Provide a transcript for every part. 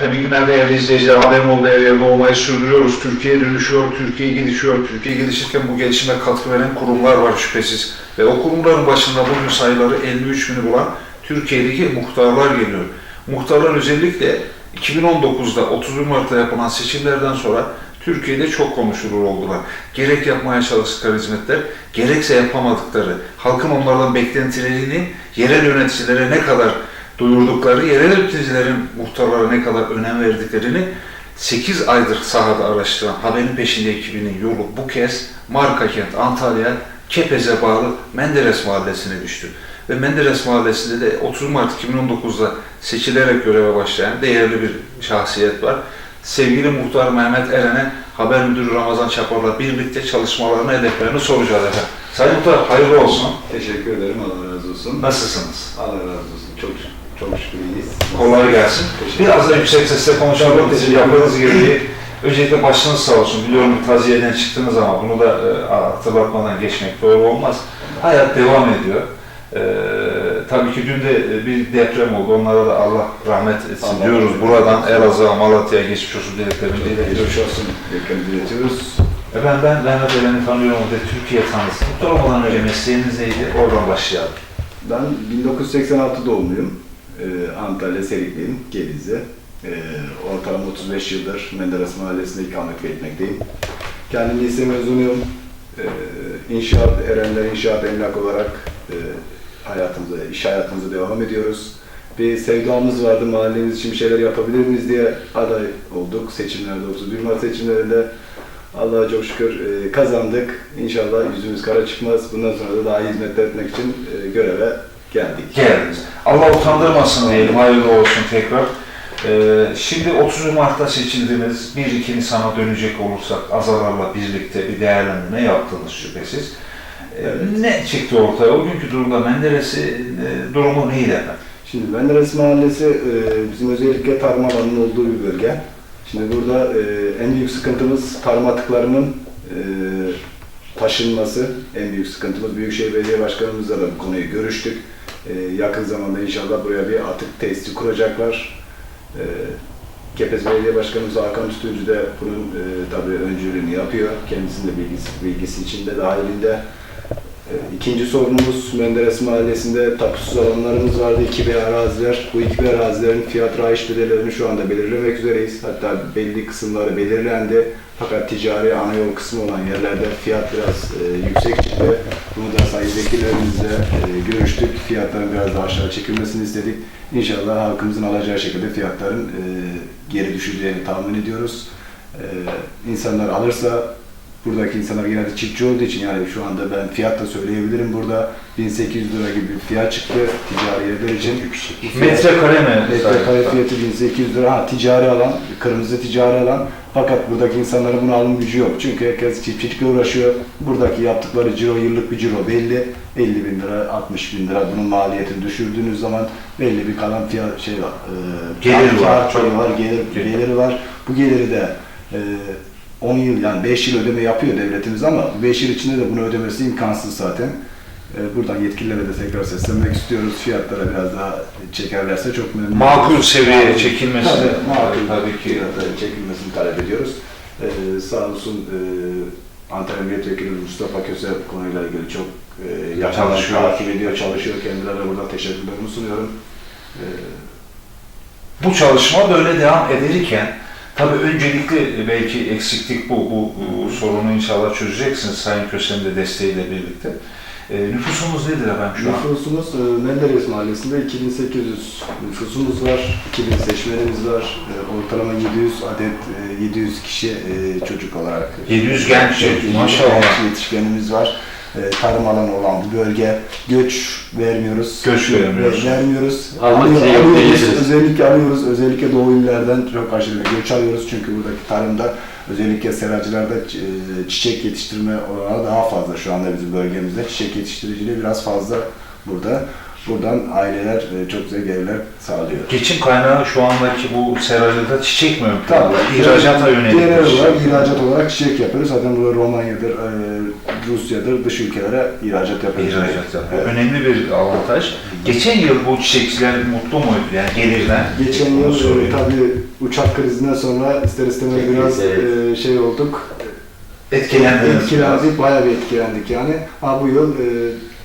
Efendim iyi günler değerli izleyiciler. Olduğu her yerde olmayı sürdürüyoruz. Türkiye dönüşüyor, Türkiye gelişiyor. Türkiye gelişirken bu gelişime katkı veren kurumlar var şüphesiz. Ve o kurumların başında bugün sayıları 53 bini bulan Türkiye'deki muhtarlar geliyor. Muhtarlar özellikle 2019'da 31 Mart'ta yapılan seçimlerden sonra Türkiye'de çok konuşulur oldular. Gerek yapmaya çalıştıkları hizmetler, gerekse yapamadıkları, halkın onlardan beklentilerini yerel yöneticilere ne kadar duyurdukları, yerel yöneticilerin muhtarlara ne kadar önem verdiklerini 8 aydır sahada araştıran Haberin Peşinde ekibinin yolu bu kez Marka Kent, Antalya, Kepez'e bağlı Menderes Mahallesi'ne düştü. Ve Menderes Mahallesi'nde de 30 Mart 2019'da seçilerek göreve başlayan değerli bir şahsiyet var. Sevgili muhtar Mehmet Eren'e haber müdürü Ramazan Çapar'la birlikte çalışmalarını, hedeflerini soracağız efendim. Sayın Muhtar hayırlı olsun. Teşekkür ederim. Allah razı olsun. Nasılsınız? Allah razı olsun. Çok çok şükür iyiyiz. Kolay gelsin. Biraz da yüksek sesle konuşalım. Siz yaptığınız gibi öncelikle başınız sağ olsun. Biliyorum taziyeden çıktınız ama bunu da e, hatırlatmadan geçmek doğru olmaz. Hayat devam ediyor. E, tabii ki dün de e, bir deprem oldu. Onlara da Allah rahmet etsin Allah diyoruz. rahmet Buradan. Elazığ'a, Malatya'ya geçmiş olsun dileklerimizi iletiyoruz. Geçmiş olsun. Yakın iletiyoruz. Efendim ben Mehmet Eren'i tanıyorum ve Türkiye tanısı. Muhtar olmadan önce mesleğiniz neydi? Oradan başlayalım. Ben 1986 doğumluyum. Ee, Antalya Serikliyim, Geliz'de. Ee, ortalama 35 yıldır Menderes Mahallesi'nde ikamet etmekteyim. Kendim lise mezunuyum. Ee, inşaat, Erenler İnşaat Emlak olarak e, hayatımıza, iş hayatımıza devam ediyoruz. Bir sevdamız vardı, mahallemiz için bir şeyler yapabilir miyiz diye aday olduk seçimlerde, 31 Mart seçimlerinde. Allah'a çok şükür e, kazandık. İnşallah yüzümüz kara çıkmaz. Bundan sonra da daha iyi hizmetler etmek için e, göreve geldik. geldiniz. Allah utandırmasın diyelim, hayırlı olsun tekrar. Ee, şimdi 30 Mart'ta seçildiniz, 1-2 Nisan'a dönecek olursak azalarla birlikte bir değerlendirme yaptınız şüphesiz. Ee, Evet. Ne çıktı ortaya? O günkü durumda Menderes'i e, durumu neydi efendim? Şimdi Menderes Mahallesi e, bizim özellikle tarım alanının olduğu bir bölge. Şimdi burada e, en büyük sıkıntımız tarım atıklarının e, taşınması. En büyük sıkıntımız Büyükşehir Belediye Başkanımızla da bu konuyu görüştük. E, yakın zamanda inşallah buraya bir atık tesisi kuracaklar. E, Kepez Belediye Başkanımız Hakan Tütüncü de bunun e, tabii öncülüğünü yapıyor. Kendisinin de bilgisi, bilgisi içinde dahilinde. E, İkinci sorunumuz Menderes Mahallesi'nde tapusuz alanlarımız vardı. İki B araziler. Bu iki B arazilerin fiyat rayiç bedellerini şu anda belirlemek üzereyiz. Hatta belli kısımları belirlendi. Fakat ticari ana yol kısmı olan yerlerde fiyat biraz e, yüksek çıktı. Bunu da sayın vekillerimizle e, görüştük. Fiyatların biraz daha aşağı çekilmesini istedik. İnşallah halkımızın alacağı şekilde fiyatların e, geri düşeceğini tahmin ediyoruz. E, insanlar alırsa buradaki insanlar genelde çiftçi olduğu için yani şu anda ben fiyat da söyleyebilirim burada 1800 lira gibi bir fiyat çıktı ticari evler için. Metrekare mi? Metrekare fiyatı 1800 lira. Ha, ticari alan, kırmızı ticari alan. Fakat buradaki insanların buna alım gücü yok. Çünkü herkes çiftçilikle uğraşıyor. Buradaki yaptıkları ciro, yıllık bir ciro belli. 50 bin lira, 60 bin lira. Bunun maliyetini düşürdüğünüz zaman belli bir kalan fiyat şey var. E, Gelir var, kar var, gelir, Gelir. geliri var. Bu geliri de e, 10 yıl yani 5 yıl ödeme yapıyor devletimiz ama 5 yıl içinde de bunu ödemesi imkansız zaten. E, Buradan yetkililere de tekrar seslenmek istiyoruz. Fiyatlara biraz daha çekerlerse çok memnun Makul seviyeye Makul. çekilmesini Tabii, makul tabii ki. fiyatlara çekilmesini talep ediyoruz. E, sağ olsun e, Antalya Milletvekili Mustafa Köse konuyla ilgili çok e, yakından takip ediyor, çalışıyor. Kendilerine buradan teşekkürlerimi sunuyorum. E, Bu çalışma böyle devam ederken tabii öncelikli belki eksiklik bu. Bu, bu sorunu inşallah çözeceksiniz Sayın Köse'nin de desteğiyle birlikte. E, nüfusumuz nedir efendim şu an? Nüfusumuz e, Menderes Mahallesi'nde 2800 nüfusumuz var, 2000 seçmenimiz var. E, Ortalama 700 adet, e, 700 kişi e, çocuk olarak. 700 genç, 700 maşallah. genç yetişkenimiz var. E, Tarım alanı olan bu bölge. Göç vermiyoruz. Göç vermiyoruz. Ve- Vermiyoruz. Almak Alıyor- için yok alıyoruz. Özellikle alıyoruz. Özellikle doğu illerden çok aşırı göç alıyoruz. Çünkü buradaki tarımda özellikle seracılarda e, çiçek yetiştirme oranı daha fazla şu anda bizim bölgemizde. Çiçek yetiştiriciliği biraz fazla burada. Buradan aileler çok güzel gelirler sağlıyor. Geçim kaynağı şu andaki bu seracılıkta çiçek mi ön Tabii. İhracata yönelik. Genel şey. olarak ihracat olarak çiçek yapıyoruz. Zaten burada Romanya'dır, e, Rusya'dır, dış ülkelere ihracat yapıyoruz. İhracat yapıyor. Evet. Önemli bir avantaj. Geçen yıl bu çiçekçiler mutlu muydu? Yani gelirden. Geçen yıl e, sorayım. tabii uçak krizinden sonra ister istemez biraz Evet. e, şey olduk. Etkilendiniz. Etkilendik, bayağı bir etkilendik yani. Ha bu yıl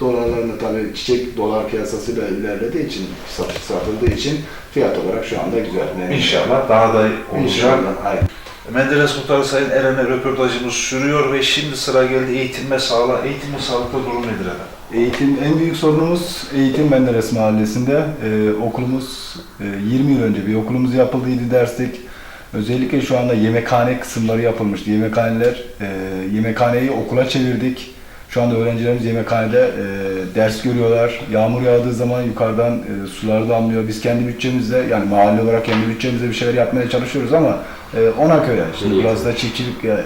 dolarlarını tabii çiçek dolar piyasasıyla ilerlediği için, satış satıldığı için fiyat olarak şu anda güzel. Memnun. İnşallah daha da olacak. İnşallah. Aynen. Menderes Muhtarı Sayın Eren'e röportajımız sürüyor ve şimdi sıra geldi eğitim ve sağlığa. Eğitim ve sağlıkta durum nedir efendim? Eğitim, en büyük sorunumuz eğitim Menderes Mahallesi'nde. Ee, okulumuz, e, 20 yıl önce bir okulumuz yapıldı, 7 derslik. Özellikle şu anda yemekhane kısımları yapılmıştı. Yemekhaneler, e, yemekhaneyi okula çevirdik. Şu anda öğrencilerimiz yemekhanede e, ders görüyorlar. Yağmur yağdığı zaman yukarıdan e, sular damlıyor. Biz kendi bütçemizle, yani mahalle olarak kendi bütçemizle bir şeyler yapmaya çalışıyoruz ama e, ona göre. Şimdi burası da çiftçilik e,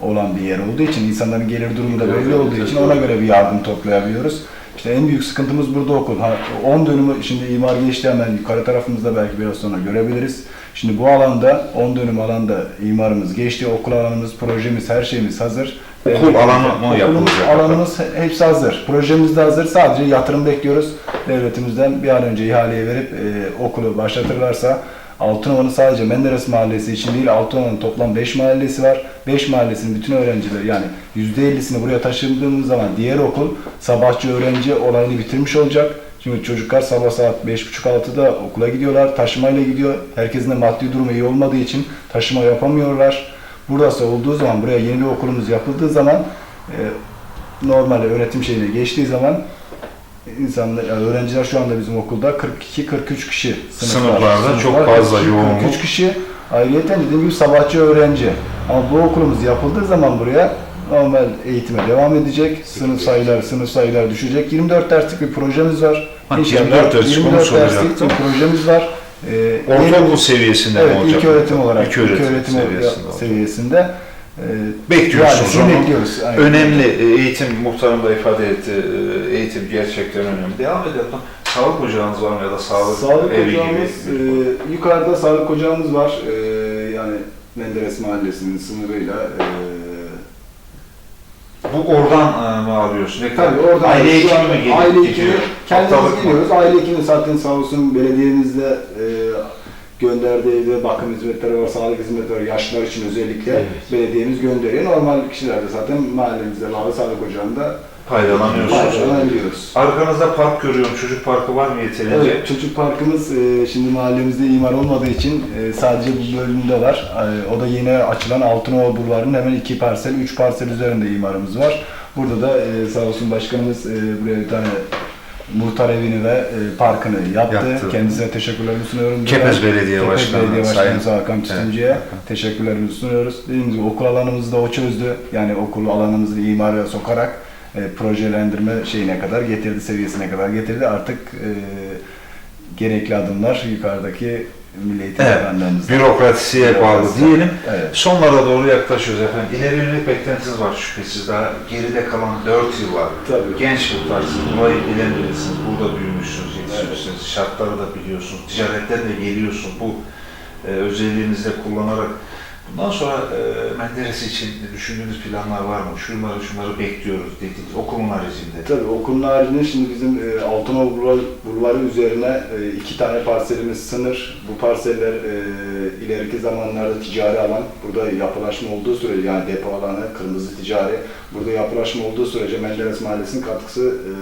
olan bir yer olduğu için insanların gelir durumu da belli olduğu için ona göre bir yardım toplayabiliyoruz. İşte en büyük sıkıntımız burada okul. Ha, 10 dönümü şimdi imar geçti hemen yukarı tarafımızda belki biraz sonra görebiliriz. Şimdi bu alanda 10 dönüm alanda imarımız geçti. Okul alanımız, projemiz, her şeyimiz hazır. Okul alanı mı Okulumuz, yapılacak? alanımız hepsi hazır. Projemiz de hazır. Sadece yatırım bekliyoruz. Devletimizden bir an önce ihaleyi verip e, okulu başlatırlarsa Altınova'nın sadece Menderes Mahallesi için değil, Altınova'nın toplam 5 mahallesi var. 5 mahallesinin bütün öğrencileri yani %50'sini buraya taşındığımız zaman diğer okul sabahçı öğrenci olayını bitirmiş olacak. Çünkü çocuklar sabah saat 5.30-6'da okula gidiyorlar, taşımayla gidiyor. Herkesin de maddi durumu iyi olmadığı için taşıma yapamıyorlar. Burası olduğu zaman, buraya yeni bir okulumuz yapıldığı zaman e, normal öğretim şeyine geçtiği zaman insanlar, yani öğrenciler şu anda bizim okulda 42-43 kişi. Sınıflarda Sınıf çok fazla 42, yoğunluk. 43 kişi ayrıyeten dediğim gibi sabahçı öğrenci. Ama bu okulumuz yapıldığı zaman buraya normal eğitime devam edecek. Sınıf sayıları, sınıf sayıları düşecek. 24 derslik bir projemiz var. Ha, İnşallah 24 derslik, onu 24 derslik bir projemiz var. Ee, Ortaokul seviyesinde Evet, mi olacak? ilk öğretim olarak, İlk öğretim, seviyesinde. seviyesinde. seviyesinde. Ee, Bekliyorsunuz onu. bekliyoruz. aynen. Önemli e, eğitim muhtarım da ifade etti. E, Eğitim gerçekten önemli. Devam edelim. Sağlık ocağınız var mı ya da sağlık, Sağlık evi gibi? e, yukarıda sağlık ocağımız var. E, yani Menderes Mahallesi'nin sınırıyla. E, Bu oradan e, mı arıyorsun? Ne kadar? tabii oradan Aile hekimi mi gelip Aile hekimi kendimiz gidiyoruz. Aile hekimi zaten sağ olsun belediyemizde e, gönderdiği evde bakım hizmetleri var, sağlık hizmetleri var. Yaşlılar için özellikle Evet. belediyemiz gönderiyor. Normal kişiler de zaten mahallemizde bağlı sağlık ocağında Faydalanıyorsunuz. faydalanabiliyoruz. Arkanızda park görüyorum. Çocuk parkı var mı yeterince? Evet, çocuk parkımız e, şimdi mahallemizde imar olmadığı için e, sadece bu bölümde var. E, o da yeni açılan Altınova Bulvarı'nın hemen iki parsel, üç parsel üzerinde imarımız var. Burada da e, sağ olsun başkanımız e, buraya bir tane muhtar evini ve e, parkını yaptı. Yaptı. Kendisine teşekkürlerimi sunuyorum. Kepez Belediye Kepez Başkanı, Belediye Sayın- Hakan Tütüncü'ye Evet. teşekkürlerimizi sunuyoruz. Dediğim gibi okul alanımızı da o çözdü. Yani okul alanımızı imara sokarak e, projelendirme şeyine kadar getirdi, seviyesine kadar getirdi. Artık e, gerekli adımlar yukarıdaki Milli Eğitim Evet, Bakanlığımızda. bürokrasiye bağlı diyelim. Evet. Sonlara doğru yaklaşıyoruz efendim. İleri yönelik beklentiniz var şüphesiz. Daha geride kalan 4 yıl var. Tabii. Genç muhtarsınız, burayı bilen birisiniz. Burada büyümüşsünüz, yetişmişsiniz. Şartları da biliyorsunuz. Ticaretten de geliyorsun. Bu e, özelliğinizi de kullanarak. Bundan sonra e, Menderes için düşündüğünüz planlar var mı? Şunları şunları bekliyoruz dediğiniz okulun haricinde. Tabii okulun haricinde şimdi bizim e, Altınol Bulvar- Bulvarı üzerine e, iki tane parselimiz sınır. Bu parseller e, ileriki zamanlarda ticari alan, burada yapılaşma olduğu sürece yani depo alanı, kırmızı ticari, burada yapılaşma olduğu sürece Menderes Mahallesi'nin katkısı, e,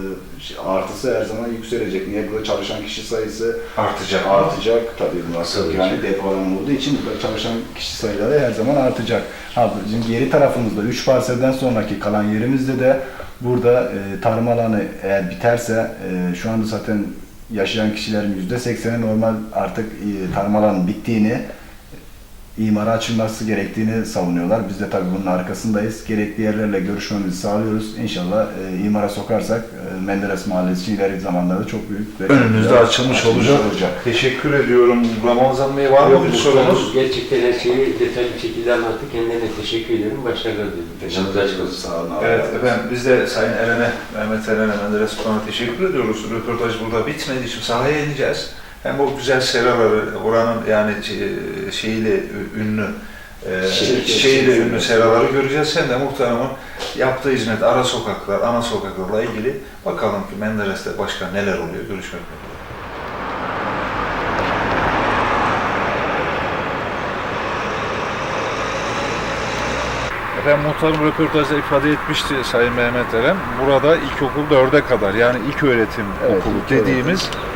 şey, artısı her zaman yükselecek. Niye? Burada çalışan kişi sayısı Artacak. artacak tabii bu yani ki. depo alanı olduğu için burada çalışan kişi sayıları her zaman artacak. Ha bizim geri tarafımızda 3 parselden sonraki kalan yerimizde de burada e, tarım alanı eğer biterse e, şu anda zaten yaşayan kişilerin %80'i normal artık e, tarım alanının bittiğini imara açılması gerektiğini savunuyorlar. Biz de tabii bunun arkasındayız. Gerekli yerlerle görüşmemizi sağlıyoruz. İnşallah e, imara sokarsak e, Menderes Mahallesi için ileriki zamanlarda çok büyük ve Önümüzde açılmış olacak. Teşekkür ediyorum. Ramazan Bey var mı bir sorunuz? Gerçekten her şeyi detaylı bir şekilde anlattı. Kendilerine teşekkür ediyorum. Başarılar diliyorum. Teşekkür ederiz. Sağ olun. Evet efendim biz de Sayın Eren'e, Mehmet Eren'e, Menderes Sultan'a teşekkür ediyoruz. Röportaj burada bitmediği için sahaya ineceğiz. Hem o güzel seraları, oranın yani şey- şeyiyle ünlü, e, çiçeğiyle çiçek- ünlü seraları göreceğiz. Hem de muhtarımın yaptığı hizmet ara sokaklar, ana sokaklarla ilgili bakalım ki Menderes'te başka neler oluyor. Görüşmek üzere. Efendim muhtarım röportajda ifade etmişti Sayın Mehmet Eren. Burada ilkokul 4'e kadar yani ilk öğretim Evet, okulu ilk öğretim. dediğimiz e,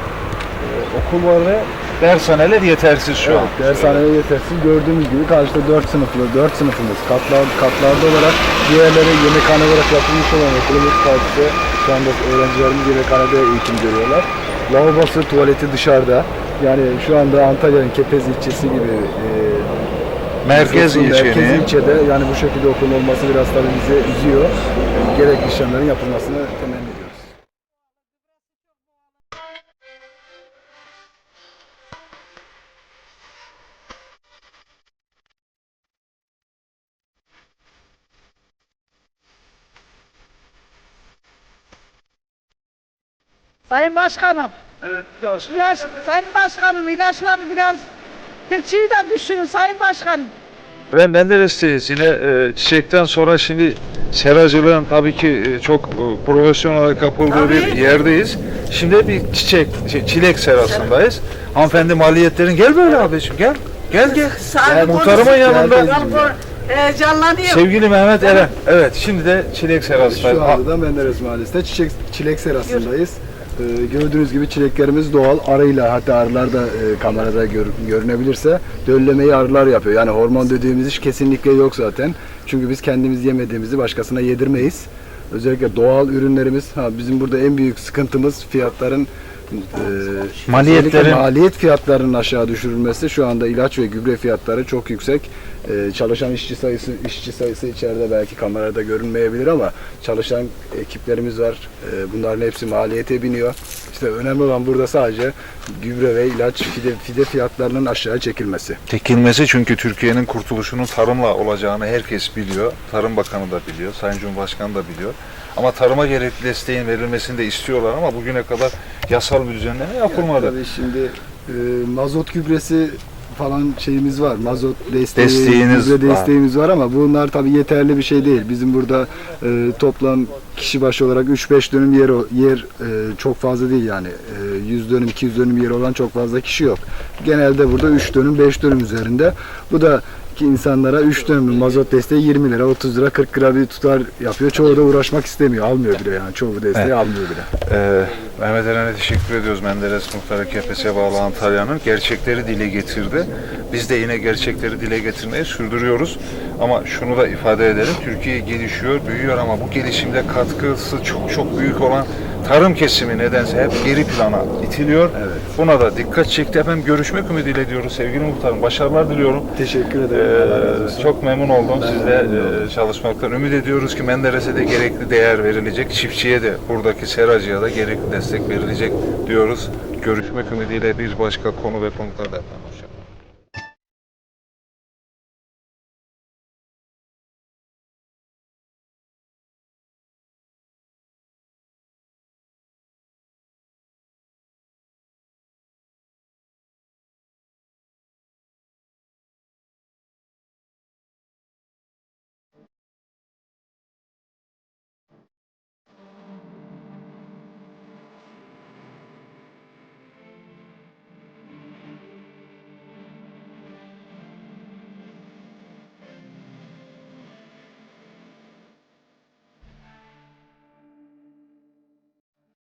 okul var ve dershaneler yetersiz şu an. Evet, dershaneye yetersiz. Gördüğünüz gibi karşıda 4 sınıflı, 4 sınıfımız katlar, katlarda olarak diğerleri yemekhane olarak yapılmış olan okulumuz karşısı şu anda öğrencilerimiz yemekhanede eğitim görüyorlar. Lavabosu, tuvaleti dışarıda. Yani şu anda Antalya'nın Kepez ilçesi gibi e, Merkez ilçenin ilçede yani bu şekilde okulun olması biraz tabii bizi üzüyor. Gerekli işlemlerin yapılmasını temenni ediyoruz. Sayın Başkanım. Evet, Biraz, Sayın Başkanım ilaçları biraz keçiyi de düşünün Sayın Başkanım. Ben Menderes'teyiz. Yine e, çiçekten sonra şimdi seracılığın tabii ki e, çok e, profesyonel kapıldığı bir Tabii. yerdeyiz. Şimdi bir çiçek, şey, çilek serasındayız. Hanımefendi maliyetlerin gel böyle abiciğim gel. Gel gel. Sağlık Muhtarımın yanında. Heyecanlanıyorum. Sevgili Mehmet Eren. Evet şimdi de çilek serasındayız. Şu anda da Menderes Mahallesi'nde çiçek, çilek serasındayız. Ee, gördüğünüz gibi çileklerimiz doğal arıyla hatta arılar da e, kamerada gör- görünebilirse döllemeyi arılar yapıyor. Yani hormon dediğimiz iş kesinlikle yok zaten. Çünkü biz kendimiz yemediğimizi başkasına yedirmeyiz. Özellikle doğal ürünlerimiz. Ha, bizim burada en büyük sıkıntımız fiyatların e, Maliyetlerin- maliyet fiyatlarının aşağı düşürülmesi. Şu anda ilaç ve gübre fiyatları çok yüksek. Ee, çalışan işçi sayısı işçi sayısı içeride belki kamerada görünmeyebilir ama çalışan ekiplerimiz var. Ee, bunların hepsi maliyete biniyor. İşte önemli olan burada sadece gübre ve ilaç fide, fide fiyatlarının aşağı çekilmesi. Çekilmesi çünkü Türkiye'nin kurtuluşunun tarımla olacağını herkes biliyor. Tarım Bakanı da biliyor, Sayın Cumhurbaşkanı da biliyor. Ama tarıma gerekli desteğin verilmesini de istiyorlar ama bugüne kadar yasal bir düzenleme yapılmadı. Tabii şimdi e, mazot gübresi falan şeyimiz var. Mazot desteği, Desteğiniz gübre var. desteğimiz var ama bunlar tabii yeterli bir şey değil. Bizim burada e, toplam kişi başı olarak 3-5 dönüm yer yer e, çok fazla değil yani. E, 100 dönüm 200 dönüm yer olan çok fazla kişi yok. Genelde burada 3 dönüm 5 dönüm üzerinde. Bu da ki insanlara 3 dönümlük mazot desteği 20 lira, 30 lira, 40 lira bir tutar yapıyor. Çoğu da uğraşmak istemiyor. Almıyor bile yani. Çoğu desteği Evet. almıyor bile. Ee, Mehmet Eren'e teşekkür ediyoruz. Menderes Muhtarı Kepes'e bağlı Antalya'nın gerçekleri dile getirdi. Biz de yine gerçekleri dile getirmeyi sürdürüyoruz. Ama şunu da ifade edelim. Türkiye gelişiyor, büyüyor ama bu gelişimde katkısı çok çok büyük olan tarım kesimi nedense hep geri plana itiliyor. Evet. Buna da dikkat çekti. Efendim görüşmek ümidiyle diyoruz sevgili muhtarım. Başarılar diliyorum. Teşekkür Ee, ederim. Olsun. çok memnun oldum Ben sizle memnun oldum. e, çalışmaktan. Ümit ediyoruz ki Menderes'e de gerekli değer verilecek. Çiftçiye de buradaki seracıya da gerekli destek verilecek diyoruz. Görüşmek ümidiyle bir başka konu ve konuklarda efendim.